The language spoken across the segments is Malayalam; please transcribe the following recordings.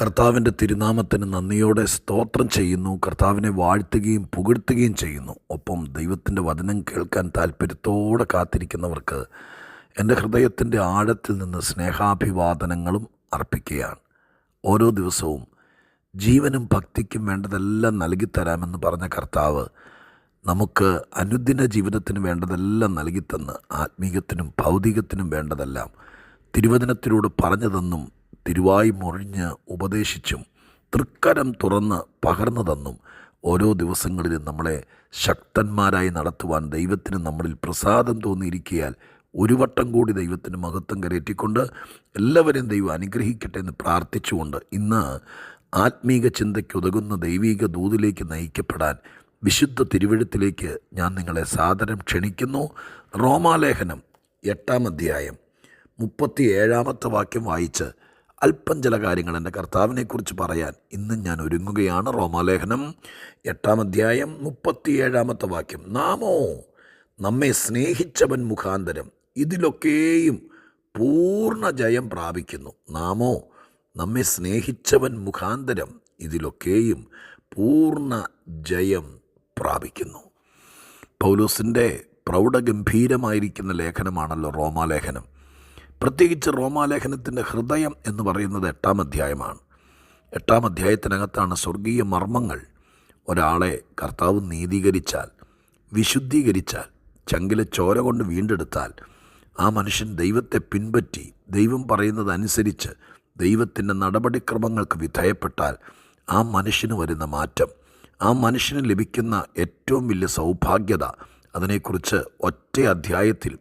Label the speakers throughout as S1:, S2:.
S1: കർത്താവിന്റെ തിരുനാമത്തിന് നന്ദിയോടെ സ്തോത്രം ചെയ്യുന്നു. കർത്താവിനെ വാഴ്ത്തുകയും പുകഴ്ത്തുകയും ചെയ്യുന്നു. ഒപ്പം ദൈവത്തിന്റെ വചനം കേൾക്കാൻ താല്പര്യത്തോടെ കാത്തിരിക്കുന്നവർക്ക് എന്റെ ഹൃദയത്തിന്റെ ആഴത്തിൽ നിന്ന് സ്നേഹാഭിവാദനങ്ങളും അർപ്പിക്കുകയാണ്. ഓരോ ദിവസവും ജീവനും ഭക്തിക്കും വേണ്ടതെല്ലാം നൽകിത്തരാമെന്ന് പറഞ്ഞ കർത്താവ് നമുക്ക് അനുദിന ജീവിതത്തിന് വേണ്ടതെല്ലാം നൽകിത്തന്ന് ആത്മീകത്തിനും ഭൗതികത്തിനും വേണ്ടതെല്ലാം തിരുവചനത്തിലൂടെ പറഞ്ഞു തന്നും തിരുവായി മുറിഞ്ഞ് ഉപദേശിച്ചും തൃക്കരം തുറന്ന് പകർന്നു തന്നും ഓരോ ദിവസങ്ങളിലും നമ്മളെ ശക്തന്മാരായി നടത്തുവാൻ ദൈവത്തിന് നമ്മളിൽ പ്രസാദം തോന്നിയിരിക്കിയാൽ ഒരു വട്ടം കൂടി ദൈവത്തിന് മഹത്വം കരയറ്റിക്കൊണ്ട് എല്ലാവരെയും ദൈവം അനുഗ്രഹിക്കട്ടെ എന്ന് പ്രാർത്ഥിച്ചുകൊണ്ട് ഇന്ന് ആത്മീക ചിന്തയ്ക്ക് ഉതകുന്ന ദൈവീക ദൂതിലേക്ക് നയിക്കപ്പെടാൻ വിശുദ്ധ തിരുവഴുത്തിലേക്ക് ഞാൻ നിങ്ങളെ സാദരം ക്ഷണിക്കുന്നു. റോമാലേഖനം എട്ടാം അധ്യായം മുപ്പത്തി ഏഴാമത്തെ വാക്യം വായിച്ച് അല്പം ചില കാര്യങ്ങൾ എന്റെ കർത്താവിനെക്കുറിച്ച് പറയാൻ ഇന്ന് ഞാൻ ഒരുങ്ങുകയാണ്. റോമാലേഖനം എട്ടാം അധ്യായം മുപ്പത്തിയേഴാമത്തെ വാക്യം. നാമോ നമ്മെ സ്നേഹിച്ചവൻ മുഖാന്തരം ഇതിലൊക്കെയും പൂർണ ജയം പ്രാപിക്കുന്നു. നാമോ നമ്മെ സ്നേഹിച്ചവൻ മുഖാന്തരം ഇതിലൊക്കെയും പൂർണ ജയം പ്രാപിക്കുന്നു. പൗലോസിന്റെ പ്രൗഢഗംഭീരമായിരിക്കുന്ന ലേഖനമാണല്ലോ റോമാലേഖനം പ്രത്യേകിച്ച് റോമാലേഖനത്തിന്റെ ഹൃദയം എന്ന് പറയുന്നത് എട്ടാം അധ്യായമാണ്. എട്ടാം അധ്യായത്തിനകത്താണ് സ്വർഗീയ മർമ്മങ്ങൾ ഒരാളെ കർത്താവ് നീതീകരിച്ചാൽ വിശുദ്ധീകരിച്ചാൽ ചങ്കിലെ ചോര കൊണ്ട് വീണ്ടെടുത്താൽ ആ മനുഷ്യൻ ദൈവത്തെ പിൻപറ്റി ദൈവം പറയുന്നതനുസരിച്ച് ദൈവത്തിന്റെ നടപടിക്രമങ്ങൾക്ക് വിധേയപ്പെട്ടാൽ ആ മനുഷ്യന് വരുന്ന മാറ്റം ആ മനുഷ്യന് ലഭിക്കുന്ന ഏറ്റവും വലിയ സൗഭാഗ്യത അതിനെക്കുറിച്ച് ഒറ്റ അധ്യായത്തിൽ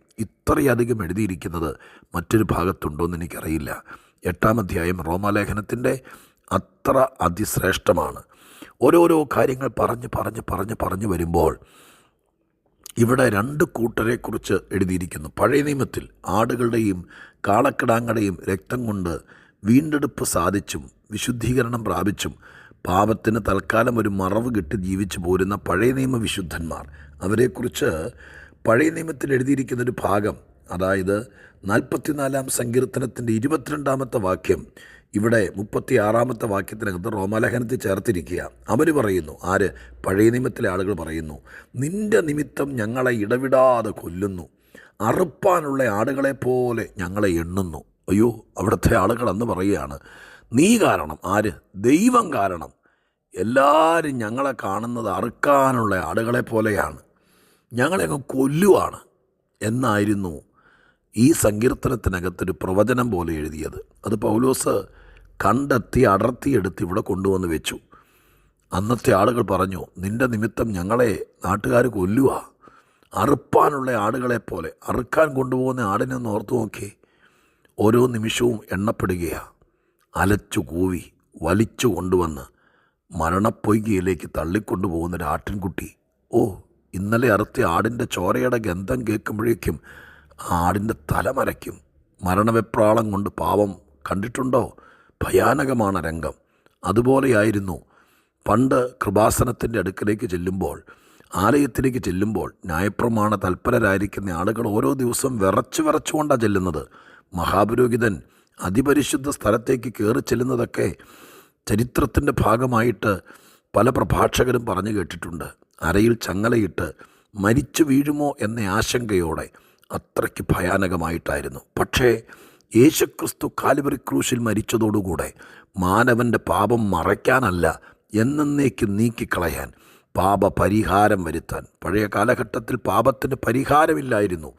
S1: ഇത്രയധികം എഴുതിയിരിക്കുന്നത് മറ്റൊരു ഭാഗത്തുണ്ടോയെന്ന് എനിക്കറിയില്ല. എട്ടാം അധ്യായം റോമാലേഖനത്തിന്റെ അത്ര അതിശ്രേഷ്ഠമാണ്. ഓരോരോ കാര്യങ്ങൾ പറഞ്ഞ് പറഞ്ഞ് പറഞ്ഞ് പറഞ്ഞു വരുമ്പോൾ ഇവിടെ രണ്ട് കൂട്ടരെക്കുറിച്ച് എഴുതിയിരിക്കുന്നു. പഴയ നിയമത്തിൽ ആടുകളുടെയും കാളക്കിടാങ്ങളുടെയും രക്തം കൊണ്ട് വീണ്ടെടുപ്പ് സാധിച്ചും വിശുദ്ധീകരണം പ്രാപിച്ചും പാപത്തിന് തൽക്കാലം ഒരു മറവ് കിട്ടി ജീവിച്ചു പോരുന്ന പഴയ നിയമ വിശുദ്ധന്മാർ അവരെക്കുറിച്ച് പഴയ നിയമത്തിൽ എഴുതിയിരിക്കുന്ന ഒരു ഭാഗം അതായത് നാൽപ്പത്തിനാലാം സങ്കീർത്തനത്തിന്റെ ഇരുപത്തിരണ്ടാമത്തെ വാക്യം ഇവിടെ മുപ്പത്തി ആറാമത്തെ വാക്യത്തിനകത്ത് റോമാലേഖനത്തിൽ ചേർത്തിരിക്കുക. അവർ പറയുന്നു ആര്? പഴയ നിയമത്തിലെ ആളുകൾ പറയുന്നു നിന്റെ നിമിത്തം ഞങ്ങളെ ഇടവിടാതെ കൊല്ലുന്നു. അറുപ്പാനുള്ള ആടുകളെ പോലെ ഞങ്ങളെ എണ്ണുന്നു. അയ്യോ അവിടുത്തെ ആളുകൾ അന്ന് പറയുകയാണ് നീ കാരണം ആര്? ദൈവം കാരണം. എല്ലാവരും ഞങ്ങളെ കാണുന്നത് അറുക്കാനുള്ള ആടുകളെ പോലെയാണ്. ഞങ്ങളെ അങ്ങ് കൊല്ലുവാണ് എന്നായിരുന്നു ഈ സങ്കീർത്തനത്തിനകത്തൊരു പ്രവചനം പോലെ എഴുതിയത്. അത് പൗലോസ് കണ്ടെത്തി അടർത്തിയെടുത്ത് ഇവിടെ കൊണ്ടുവന്ന് വെച്ചു. അന്നത്തെ ആളുകൾ പറഞ്ഞു നിന്റെ നിമിത്തം ഞങ്ങളെ നാട്ടുകാർ കൊല്ലുക അറുപ്പാനുള്ള ആടുകളെ പോലെ അറുക്കാൻ കൊണ്ടുപോകുന്ന ആടിനെ ഓർത്തു നോക്കി. ഓരോ നിമിഷവും എണ്ണപ്പെടുകയാണ് അലച്ചു കൂവി വലിച്ചു കൊണ്ടുവന്ന് മരണപ്പൊയ്കയിലേക്ക് തള്ളിക്കൊണ്ടുപോകുന്ന ഒരു ആട്ടിൻകുട്ടി ഓ ഇന്നലെ അറുത്തി ആടിന്റെ ചോരയുടെ ഗന്ധം കേൾക്കുമ്പോഴേക്കും ആ തല തലമരയ്ക്കും മരണവെപ്രാളം കൊണ്ട് പാവം കണ്ടിട്ടുണ്ടോ? ഭയാനകമാണ് രംഗം. അതുപോലെയായിരുന്നു. പണ്ട് കൃപാസനത്തിന്റെ അടുക്കിലേക്ക് ചെല്ലുമ്പോൾ ആലയത്തിലേക്ക് ചെല്ലുമ്പോൾ ന്യായപ്രമാണ തൽപരരായിരിക്കുന്ന ആളുകൾ ഓരോ ദിവസം വിറച്ചു വിറച്ചുകൊണ്ടാണ് ചെല്ലുന്നത്. മഹാപുരോഹിതൻ അതിപരിശുദ്ധ സ്ഥലത്തേക്ക് കയറി ചെല്ലുന്നതൊക്കെ ചരിത്രത്തിന്റെ ഭാഗമായിട്ട് പല പ്രഭാഷകരും പറഞ്ഞു കേട്ടിട്ടുണ്ട്. അരയിൽ ചങ്ങലയിട്ട് മരിച്ചു വീഴുമോ എന്ന ആശങ്കയോടെ അത്രയ്ക്ക് ഭയാനകമായിട്ടായിരുന്നു. പക്ഷേ യേശുക്രിസ്തു കാലുവരി ക്രൂശിൽ മരിച്ചതോടുകൂടെ മാനവന്റെ പാപം മറയ്ക്കാനല്ല എന്നേക്ക് നീക്കിക്കളയാൻ പാപ പരിഹാരം വരുത്താൻ. പഴയ കാലഘട്ടത്തിൽ പാപത്തിന് പരിഹാരമില്ലായിരുന്നു.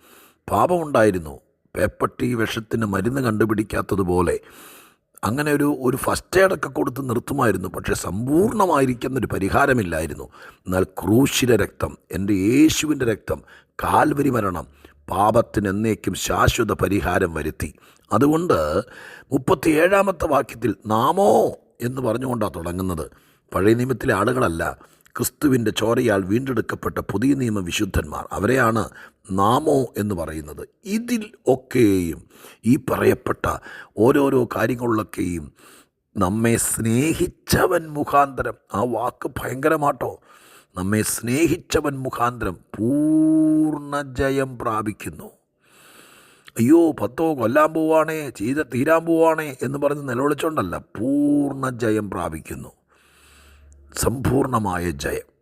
S1: പാപമുണ്ടായിരുന്നു. പേപ്പട്ടി വിഷത്തിന് മരുന്ന് കണ്ടുപിടിക്കാത്തതുപോലെ അങ്ങനെ ഒരു ഒരു ഫസ്റ്റ് എയ്ഡൊക്കെ കൊടുത്ത് നിർത്തുമായിരുന്നു. പക്ഷേ സമ്പൂർണമായിരിക്കുന്ന ഒരു പരിഹാരമില്ലായിരുന്നു. എന്നാൽ ക്രൂശിലെ രക്തം എന്റെ യേശുവിന്റെ രക്തം കാൽവരി മരണം പാപത്തിന് എന്നേക്കും ശാശ്വത പരിഹാരം വരുത്തി. അതുകൊണ്ട് മുപ്പത്തിയേഴാമത്തെ വാക്യത്തിൽ നാമോ എന്ന് പറഞ്ഞുകൊണ്ടാണ് തുടങ്ങുന്നത്. പഴയ നിയമത്തിലെ ആളുകളല്ല. ക്രിസ്തുവിന്റെ ചോരയാൽ വീണ്ടെടുക്കപ്പെട്ട പുതിയ നിയമ വിശുദ്ധന്മാർ. അവരെയാണ് നാമോ എന്ന് പറയുന്നത്. ഇതിൽ ഒക്കെയും ഈ പറയപ്പെട്ട ഓരോരോ കാര്യങ്ങളിലൊക്കെയും നമ്മെ സ്നേഹിച്ചവൻ മുഖാന്തരം. ആ വാക്ക് ഭയങ്കരമാട്ടോ. നമ്മെ സ്നേഹിച്ചവൻ മുഖാന്തരം പൂർണ ജയം പ്രാപിക്കുന്നു. അയ്യോ പത്തോ കൊല്ലാൻ പോവാണേ ചെയ്ത തീരാൻ പോവാണേ എന്ന് പറഞ്ഞ് നിലവിളിച്ചോണ്ടല്ല പൂർണ ജയം പ്രാപിക്കുന്നു. സമ്പൂർണമായ ജയം.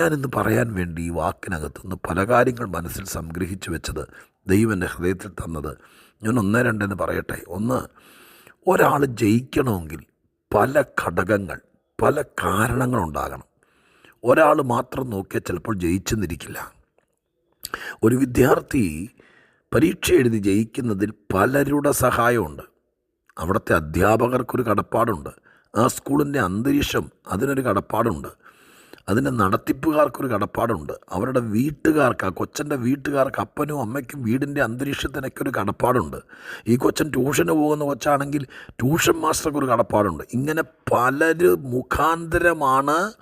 S1: ഞാനിന്ന് പറയാൻ വേണ്ടി ഈ വാക്കിനകത്തുനിന്ന് പല കാര്യങ്ങൾ മനസ്സിൽ സംഗ്രഹിച്ചു വെച്ചത് ദൈവം എന്റെ ഹൃദയത്തിൽ തന്നത്. ഞാൻ ഒന്നേ രണ്ടെന്ന് പറയട്ടെ. ഒന്ന് ഒരാൾ ജയിക്കണമെങ്കിൽ പല ഘടകങ്ങൾ പല കാരണങ്ങളുണ്ടാകണം ഒരാൾ മാത്രം നോക്കിയാൽ ചിലപ്പോൾ ജയിച്ചെന്നിരിക്കില്ല. ഒരു വിദ്യാർത്ഥി പരീക്ഷ എഴുതി ജയിക്കുന്നതിൽ പലരുടെ സഹായമുണ്ട്. അവിടുത്തെ അധ്യാപകർക്കൊരു കടപ്പാടുണ്ട്. ആ സ്കൂളിന്റെ അന്തരീക്ഷം അതിനൊരു കടപ്പാടുണ്ട്. അതിന്റെ നടത്തിപ്പുകാർക്കൊരു കടപ്പാടുണ്ട്. അവരുടെ വീട്ടുകാർക്ക് ആ കൊച്ചന്റെ വീട്ടുകാർക്ക് അപ്പനും അമ്മയ്ക്കും വീടിന്റെ അന്തരീക്ഷത്തിനൊക്കെ ഒരു കടപ്പാടുണ്ട്. ഈ കൊച്ചൻ ട്യൂഷന് പോകുന്ന കൊച്ചാണെങ്കിൽ ട്യൂഷൻ മാസ്റ്റർക്ക് ഒരു കടപ്പാടുണ്ട്. ഇങ്ങനെ പലര് മുഖാന്തരമാണ്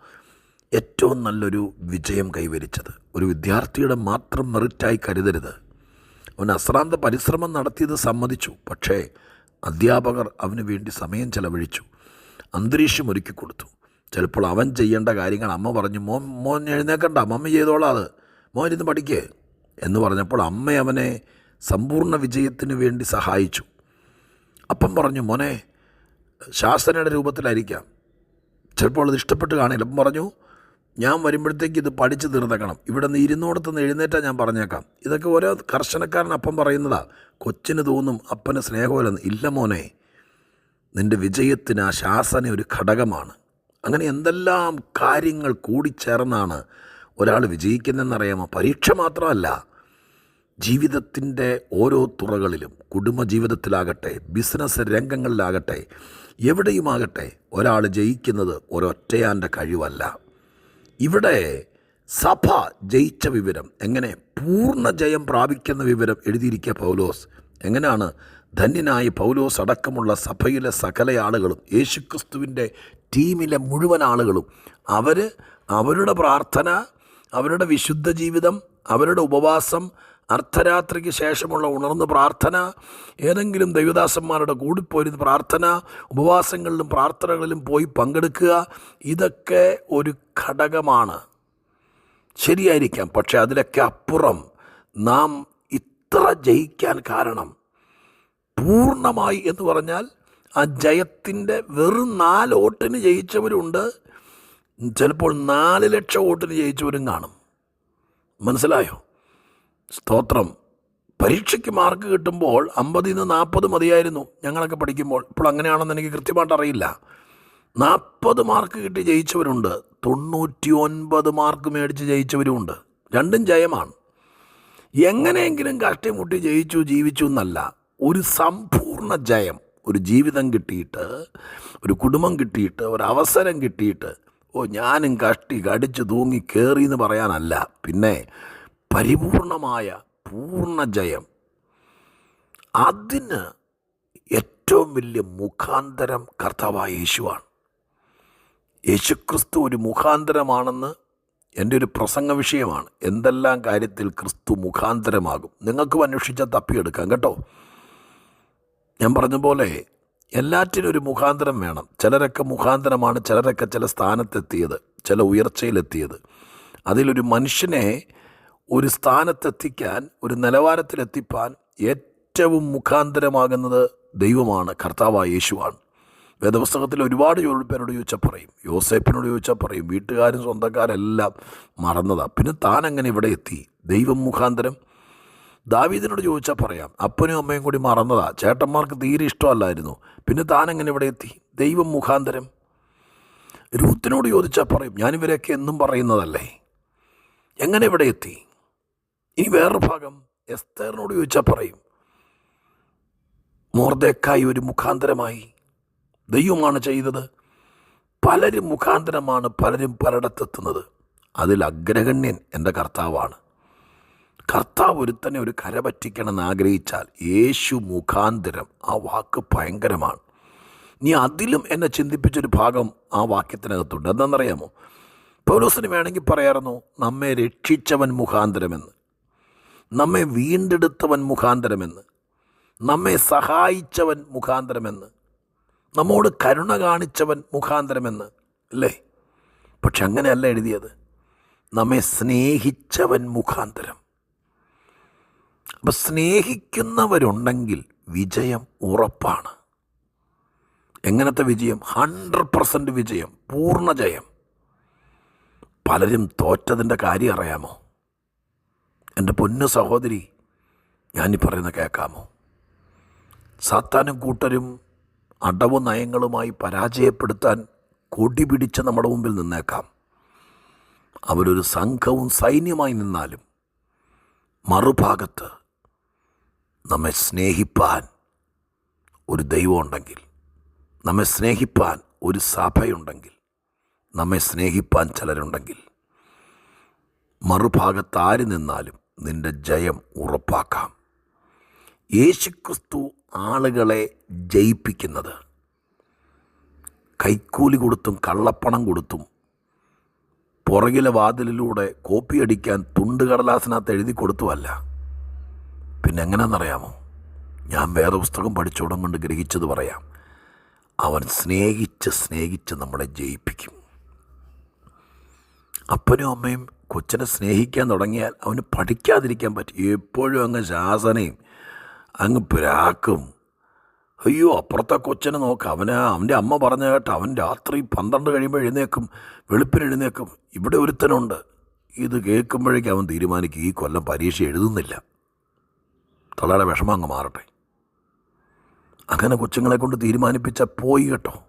S1: ഏറ്റവും നല്ലൊരു വിജയം കൈവരിച്ചത്. ഒരു വിദ്യാർത്ഥിയുടെ മാത്രം മെറിറ്റായി കരുതരുത്. അവൻ അശ്രാന്ത പരിശ്രമം നടത്തിയത് സമ്മതിച്ചു. പക്ഷേ അധ്യാപകർ അവന് വേണ്ടി സമയം ചെലവഴിച്ചു. അന്തരീക്ഷം ഒരുക്കി കൊടുത്തു. ചിലപ്പോൾ അവൻ ചെയ്യേണ്ട കാര്യങ്ങൾ അമ്മ പറഞ്ഞു മോൻ മോൻ എഴുന്നേക്കണ്ട അമ്മ ചെയ്തോളാം അത്. മോൻ ഇരുന്ന് പഠിക്കേ. എന്ന് പറഞ്ഞപ്പോൾ അമ്മ അവനെ സമ്പൂർണ വിജയത്തിന് വേണ്ടി സഹായിച്ചു. അപ്പം പറഞ്ഞു മോനെ ശാസ്ത്രയുടെ രൂപത്തിലായിരിക്കാം. ചിലപ്പോൾ അത് ഇഷ്ടപ്പെട്ട് കാണില്ല. അപ്പം പറഞ്ഞു ഞാൻ വരുമ്പോഴത്തേക്ക് ഇത് പഠിച്ച് തീർന്നേക്കണം. ഇവിടെ നിന്ന് ഇരുന്നോടത്ത് നിന്ന് എഴുന്നേറ്റാൽ ഞാൻ പറഞ്ഞേക്കാം. ഇതൊക്കെ ഓരോ കർശനക്കാരൻ അപ്പം പറയുന്നതാ. കൊച്ചിന് തോന്നും അപ്പന് സ്നേഹമില്ലെന്ന്. ഇല്ല മോനെ നിന്റെ വിജയത്തിന് ആ ശാസന ഒരു ഘടകമാണ്. അങ്ങനെ എന്തെല്ലാം കാര്യങ്ങൾ കൂടിച്ചേർന്നാണ് ഒരാൾ വിജയിക്കുന്നതെന്നറിയാമോ? പരീക്ഷ മാത്രമല്ല ജീവിതത്തിന്റെ ഓരോ തുറകളിലും കുടുംബജീവിതത്തിലാകട്ടെ ബിസിനസ് രംഗങ്ങളിലാകട്ടെ എവിടെയുമാകട്ടെ ഒരാൾ ജയിക്കുന്നത് ഒരൊറ്റയാന്റെ കഴിവല്ല. ഇവിടെ സഭ ജയിച്ച വിവരം എങ്ങനെ പൂർണ ജയം പ്രാപിക്കുന്ന വിവരം എഴുതിയിരിക്കുക പൗലോസ്? എങ്ങനെയാണ് ധന്യനായ പൗലോസ് അടക്കമുള്ള സഭയിലെ സകല ആളുകളും യേശുക്രിസ്തുവിന്റെ ടീമിലെ മുഴുവൻ ആളുകളും അവർ അവരുടെ പ്രാർത്ഥന അവരുടെ വിശുദ്ധ ജീവിതം അവരുടെ ഉപവാസം അർദ്ധരാത്രിക്ക് ശേഷമുള്ള ഉണർന്ന് പ്രാർത്ഥന ഏതെങ്കിലും ദൈവദാസന്മാരുടെ കൂടിപ്പോയിരുന്ന് പ്രാർത്ഥന ഉപവാസങ്ങളിലും പ്രാർത്ഥനകളിലും പോയി പങ്കെടുക്കുക ഇതൊക്കെ ഒരു ഘടകമാണ്. ശരിയായിരിക്കാം പക്ഷേ അതിലൊക്കെ അപ്പുറം നാം ഇത്ര ജയിക്കാൻ കാരണം പൂർണമായി എന്ന് പറഞ്ഞാൽ ആ ജയത്തിന്റെ വെറും നാല് വോട്ടിന് ജയിച്ചവരുണ്ട്. ചിലപ്പോൾ നാല് ലക്ഷം വോട്ടിന് ജയിച്ചവരും കാണും. മനസ്സിലായോ? സ്തോത്രം. പരീക്ഷയ്ക്ക് മാർക്ക് കിട്ടുമ്പോൾ അമ്പതിൽ നിന്ന് നാൽപ്പത് മതിയായിരുന്നു ഞങ്ങളൊക്കെ പഠിക്കുമ്പോൾ. ഇപ്പോൾ അങ്ങനെയാണെന്ന് എനിക്ക് കൃത്യമായിട്ട് അറിയില്ല. നാൽപ്പത് മാർക്ക് കിട്ടി ജയിച്ചവരുണ്ട്. തൊണ്ണൂറ്റി ഒൻപത് മാർക്ക് മേടിച്ച് ജയിച്ചവരുമുണ്ട്. രണ്ടും ജയമാണ്. എങ്ങനെയെങ്കിലും കഷ്ടമുട്ടി ജയിച്ചു ജീവിച്ചു എന്നല്ല. ഒരു സമ്പൂർണ ജയം ഒരു ജീവിതം കിട്ടിയിട്ട് ഒരു കുടുംബം കിട്ടിയിട്ട് ഒരു അവസരം കിട്ടിയിട്ട് ഓ ഞാനും കഷ്ടി കടിച്ചു തൂങ്ങി കയറി എന്ന് പറയാനല്ല. പിന്നെ പരിപൂർണമായ പൂർണ ജയം. അതിന് ഏറ്റവും വലിയ മുഖാന്തരം കർത്താവായ യേശുവാണ്. യേശുക്രിസ്തു ഒരു മുഖാന്തരമാണെന്ന് എന്റെ ഒരു പ്രസംഗ വിഷയമാണ്. എന്തെല്ലാം കാര്യത്തിൽ ക്രിസ്തു മുഖാന്തരമാകും? നിങ്ങൾക്കും അന്വേഷിച്ചാൽ തപ്പിയെടുക്കാം കേട്ടോ? ഞാൻ പറഞ്ഞ പോലെ എല്ലാറ്റിനും ഒരു മുഖാന്തരം വേണം. ചിലരൊക്കെ മുഖാന്തരമാണ് ചിലരൊക്കെ ചില സ്ഥാനത്തെത്തിയത് ചില ഉയർച്ചയിലെത്തിയത്. അതിലൊരു മനുഷ്യനെ ഒരു സ്ഥാനത്തെത്തിക്കാൻ ഒരു നിലവാരത്തിലെത്തിപ്പാൻ ഏറ്റവും മുഖാന്തരമാകുന്നത് ദൈവമാണ് കർത്താവായ യേശുവാണ്. വേദപുസ്തകത്തിൽ ഒരുപാട് പേരോട് ചോദിച്ചാൽ പറയും യോസേപ്പിനോട് ചോദിച്ചാൽ പറയും വീട്ടുകാരും സ്വന്തക്കാരെല്ലാം മറന്നതാണ് പിന്നെ താൻ ഇവിടെ എത്തി? ദൈവം മുഖാന്തരം? ദാവീദിനോട് ചോദിച്ചാൽ പറയാം. അപ്പനും അമ്മയും കൂടി മറന്നതാ. ചേട്ടന്മാർക്ക് തീരെ ഇഷ്ടമല്ലായിരുന്നു. പിന്നെ താൻ എങ്ങനെ ഇവിടെ എത്തി? ദൈവം മുഖാന്തരം. രൂത്തിനോട് ചോദിച്ചാൽ പറയും ഞാനിവരെയൊക്കെ എന്നും പറയുന്നതല്ലേ? എങ്ങനെ ഇവിടെ എത്തി? ഇനി വേറൊരു ഭാഗം എസ്തേറിനോട് ചോദിച്ചാൽ പറയും മോർദേക്കായി ഒരു മുഖാന്തരമായി ദൈവമാണ് ചെയ്തത്. പലരും മുഖാന്തരമാണ് പലരും പലയിടത്തെത്തുന്നത്. അതിൽ അഗ്രഗണ്യൻ എന്റെ കർത്താവാണ്. കർത്താവ് ഒരുത്തനെ ഒരു കര പറ്റിക്കണമെന്ന് ആഗ്രഹിച്ചാൽ യേശു മുഖാന്തരം ആ വാക്ക് ഭയങ്കരമാണ്. നീ അതിലും എന്നെ ചിന്തിപ്പിച്ചൊരു ഭാഗം ആ വാക്യത്തിനകത്തുണ്ട്. എന്താണെന്നറിയാമോ പൗലോസിന് വേണമെങ്കിൽ പറയാറുന്നു നമ്മെ രക്ഷിച്ചവൻ മുഖാന്തരമെന്ന്. നമ്മെ വീണ്ടെടുത്തവൻ മുഖാന്തരമെന്ന്. നമ്മെ സഹായിച്ചവൻ മുഖാന്തരമെന്ന്. നമ്മോട് കരുണ കാണിച്ചവൻ മുഖാന്തരമെന്ന്. അല്ലേ? പക്ഷെ അങ്ങനെയല്ല എഴുതിയത്. നമ്മെ സ്നേഹിച്ചവൻ മുഖാന്തരം. അപ്പം സ്നേഹിക്കുന്നവരുണ്ടെങ്കിൽ വിജയം ഉറപ്പാണ്. എങ്ങനത്തെ വിജയം? ഹൺഡ്രഡ് പെർസെന്റ് വിജയം പൂർണ ജയം. പലരും തോറ്റതിന്റെ കാര്യം അറിയാമോ? എന്റെ പൊന്നു സഹോദരി ഞാനീ പറയുന്ന കേൾക്കാമോ? സാത്താനും കൂട്ടരും അടവ് നയങ്ങളുമായി പരാജയപ്പെടുത്താൻ കൊടി പിടിച്ച് നമ്മുടെ മുമ്പിൽ നിന്നേക്കാം. അവരൊരു സംഘവും സൈന്യമായി നിന്നാലും മറുഭാഗത്ത് നമ്മെ സ്നേഹിപ്പാൻ ഒരു ദൈവമുണ്ടെങ്കിൽ നമ്മെ സ്നേഹിപ്പാൻ ഒരു സഭയുണ്ടെങ്കിൽ നമ്മെ സ്നേഹിപ്പാൻ ചിലരുണ്ടെങ്കിൽ മറുഭാഗത്ത് നിന്നാലും നിന്റെ ജയം ഉറപ്പാക്കാം. യേശുക്രിസ്തു ആളുകളെ ജയിപ്പിക്കുന്നത് കൈക്കൂലി കൊടുത്തും കള്ളപ്പണം കൊടുത്തും പുറകിലെ വാതിലിലൂടെ കോപ്പിയടിക്കാൻ തുണ്ട് കടലാസിനകത്ത് എഴുതി കൊടുത്തുമല്ല. പിന്നെ എങ്ങനെയാണെന്നറിയാമോ? ഞാൻ വേദപുസ്തകം പഠിച്ചോടം കൊണ്ട് ഗ്രഹിച്ചത് പറയാം. അവൻ സ്നേഹിച്ച് സ്നേഹിച്ച് നമ്മളെ ജയിപ്പിക്കും. അപ്പനും അമ്മയും കൊച്ചിനെ സ്നേഹിക്കാൻ തുടങ്ങിയാൽ അവന് പഠിക്കാതിരിക്കാൻ പറ്റും. എപ്പോഴും അങ്ങ് ശാസനയും അങ്ങ് പ്രാക്കും. അയ്യോ അപ്പുറത്തെ കൊച്ചനെ നോക്ക്. അവന് അവന്റെ അമ്മ പറഞ്ഞ കേട്ട് അവൻ രാത്രി പന്ത്രണ്ട് കഴിയുമ്പോൾ എഴുന്നേക്കും വെളുപ്പിന് എഴുന്നേക്കും. ഇവിടെ ഒരുത്തനുണ്ട്. ഇത് കേൾക്കുമ്പോഴേക്കും അവൻ തീരുമാനിക്കും ഈ കൊല്ലം പരീക്ഷ എഴുതുന്നില്ല. തള്ളയുടെ വിഷമം അങ്ങ് മാറട്ടെ. അങ്ങനെ കൊച്ചുങ്ങളെ കൊണ്ട് തീരുമാനിപ്പിച്ച പോയി കേട്ടോ.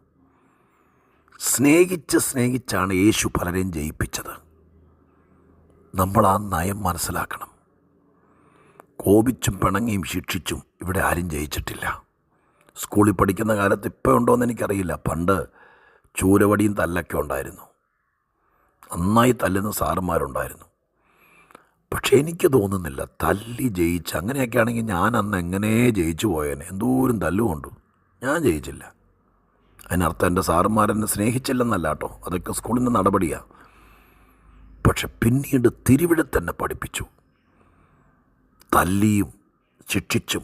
S1: സ്നേഹിച്ച് സ്നേഹിച്ചാണ് യേശു പലരെയും ജയിപ്പിച്ചത്. നമ്മൾ ആ നയം മനസ്സിലാക്കണം. കോപിച്ചും പിണങ്ങിയും ശിക്ഷിച്ചും ഇവിടെ ആരും ജയിച്ചിട്ടില്ല. സ്കൂളിൽ പഠിക്കുന്ന കാലത്ത് ഇപ്പോൾ ഉണ്ടോയെന്ന് എനിക്കറിയില്ല. പണ്ട് ചൂരവടിയും തല്ലൊക്കെ ഉണ്ടായിരുന്നു. നന്നായി തല്ലുന്ന സാറന്മാരുണ്ടായിരുന്നു പക്ഷേ എനിക്ക് തോന്നുന്നില്ല. തല്ലി ജയിച്ച് അങ്ങനെയൊക്കെ ആണെങ്കിൽ ഞാൻ അന്ന് എങ്ങനെ ജയിച്ചു പോയേനെ? എന്തോരം തല്ലുകൊണ്ടു ഞാൻ ജയിച്ചില്ല. അതിനർത്ഥം എന്റെ സാറുമാരെന്നെ സ്നേഹിച്ചില്ലെന്നല്ല കേട്ടോ. അതൊക്കെ സ്കൂളിന്റെ നടപടിയാണ് പക്ഷെ പിന്നീട് തിരുവിടത്തന്നെ തന്നെ പഠിപ്പിച്ചു. തല്ലിയും ശിക്ഷിച്ചും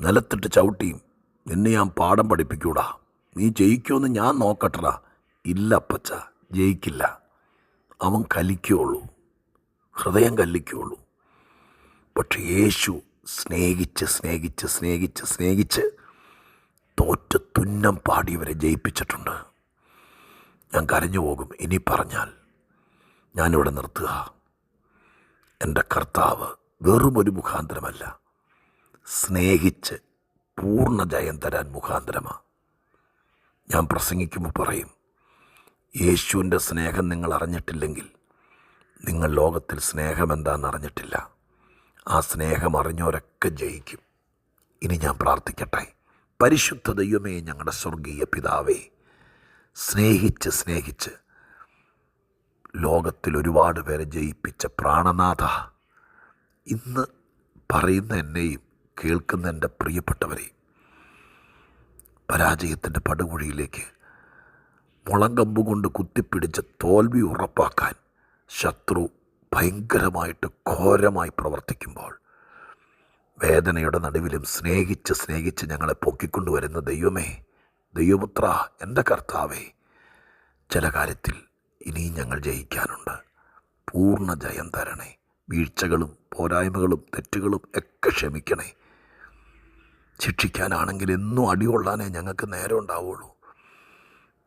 S1: നിലത്തിട്ട് ചവിട്ടിയും നിന്നെ ഞാൻ പാഠം പഠിപ്പിക്കൂടാ. നീ ജയിക്കുമെന്ന് ഞാൻ നോക്കട്ടടാ. ഇല്ല അപ്പച്ച ജയിക്കില്ല. അവൻ കലിക്കുള്ളൂ ഹൃദയം കല്ലിക്കുള്ളൂ. പക്ഷെ യേശു സ്നേഹിച്ച് സ്നേഹിച്ച് സ്നേഹിച്ച് സ്നേഹിച്ച് തോറ്റ തുന്നം പാടി പാടിയവരെ ജയിപ്പിച്ചിട്ടുണ്ട്. ഞാൻ കരഞ്ഞു പോകും. ഇനി പറഞ്ഞാൽ ഞാനിവിടെ നിർത്തുക. എന്റെ കർത്താവ് വെറും ഒരു മുഖാന്തരമല്ല. സ്നേഹിച്ച് പൂർണ ജയം തരാൻ മുഖാന്തരമാണ് ഞാൻ പ്രസംഗിക്കുമ്പോൾ പറയും യേശുവിന്റെ സ്നേഹം നിങ്ങൾ അറിഞ്ഞിട്ടില്ലെങ്കിൽ നിങ്ങൾ ലോകത്തിൽ സ്നേഹം എന്താണെന്ന് അറിഞ്ഞിട്ടില്ല ആ സ്നേഹം അറിഞ്ഞവരൊക്കെ ജയിക്കും. ഇനി ഞാൻ പ്രാർത്ഥിക്കട്ടെ. പരിശുദ്ധ ദൈവമേ ഞങ്ങളുടെ സ്വർഗീയ പിതാവേ സ്നേഹിച്ച് സ്നേഹിച്ച് ലോകത്തിൽ ഒരുപാട് പേരെ ജയിപ്പിച്ച പ്രാണനാഥ ഇന്ന് പറയുന്ന എന്നെയും കേൾക്കുന്ന എന്റെ പ്രിയപ്പെട്ടവരെയും പരാജയത്തിന്റെ പടുകുഴിയിലേക്ക് മുളങ്കമ്പ് കൊണ്ട് കുത്തിപ്പിടിച്ച് തോൽവി ഉറപ്പാക്കാൻ ശത്രു ഭയങ്കരമായിട്ട് ഘോരമായി പ്രവർത്തിക്കുമ്പോൾ വേദനയുടെ നടുവിലും സ്നേഹിച്ച് സ്നേഹിച്ച് ഞങ്ങളെ പൊക്കിക്കൊണ്ടുവരുന്ന ദൈവമേ ദൈവപുത്ര എന്റെ കർത്താവേ ചില കാര്യത്തിൽ ഇനിയും ഞങ്ങൾ ജയിക്കാനുണ്ട്. പൂർണ ജയം തരണേ. വീഴ്ചകളും പോരായ്മകളും തെറ്റുകളും ഒക്കെ ക്ഷമിക്കണേ. ശിക്ഷിക്കാനാണെങ്കിൽ എന്നും അടികൊള്ളാനേ ഞങ്ങൾക്ക് നേരം ഉണ്ടാവുള്ളൂ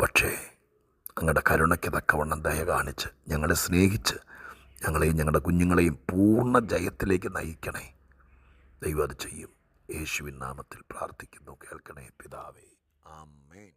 S1: പക്ഷേ അങ്ങയുടെ കരുണയ്ക്ക് തക്കവണ്ണം ദയ കാണിച്ച് ഞങ്ങളെ സ്നേഹിച്ച് ഞങ്ങളെയും ഞങ്ങളുടെ കുഞ്ഞുങ്ങളെയും പൂർണ ജയത്തിലേക്ക് നയിക്കണേ. ദൈവം അത് ചെയ്യും. യേശുവിൻ നാമത്തിൽ പ്രാർത്ഥിക്കുന്നു. കേൾക്കണേ പിതാവേ. ആമേൻ.